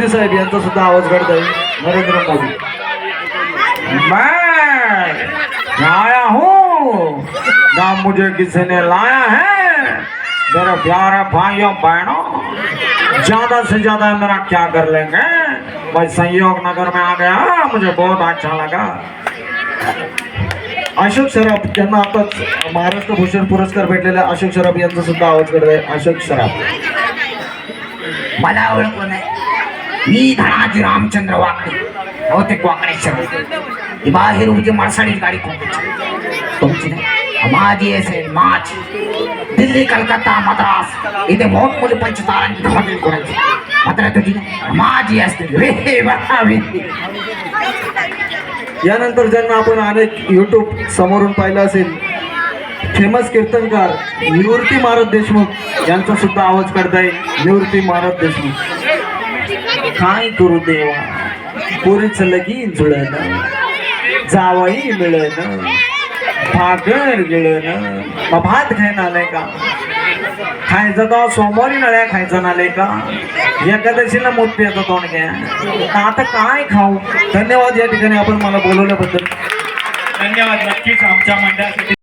मोदी साहेब यांचा सुद्धा आवाज काढताय नरेंद्र मोदी. मैं आया हूँ। ना मुझे किसी ने लाया है। मेरे प्यारे भाइयों बहनों ज्यादा से ज्यादा मेरा क्या कर लेंगे? मैं संयोग नगर में आ गया। मुझे बहुत अच्छा लगा। अशोक सराफ यांना आताच महाराष्ट्र भूषण पुरस्कार भेटलेला अशोक सराफ यांचा सुद्धा आवाज करत आहे अशोक सराफ. मला ओळखलं नाही मी धनाजी रामचंद्र वाकडे बहुतेक वाकडेश्वर. ही बाहेर उभी माणसाळीच गाडी कोणाची तुमची नाही. माझी असेल माझी. दिल्ली कलकत्ता मद्रास. इथे मोठ मोठी पंचतारांची हॉटेल कोणाची मात्र तुझी माझी असते. रे बावी यानंतर ज्यांना आपण अनेक युट्यूब समोरून पाहिलं असेल फेमस कीर्तनकार निवृत्ती महाराज देशमुख यांचा सुद्धा आवाज काढताय. निवृत्ती महाराज देशमुख. काय करू देवा? पोरीचं लगीन जुळण जावई मिळण भाकर गिळण मग भात खायन आलाय का? खायचं तर सोमवारी नळ्या खायचं नाले का? एकादशीला मोठ पियाचं तोंड घ्या. आता काय खाऊ? धन्यवाद या ठिकाणी आपण मला बोलवल्याबद्दल. धन्यवाद. नक्कीच आमच्या मंडळासाठी.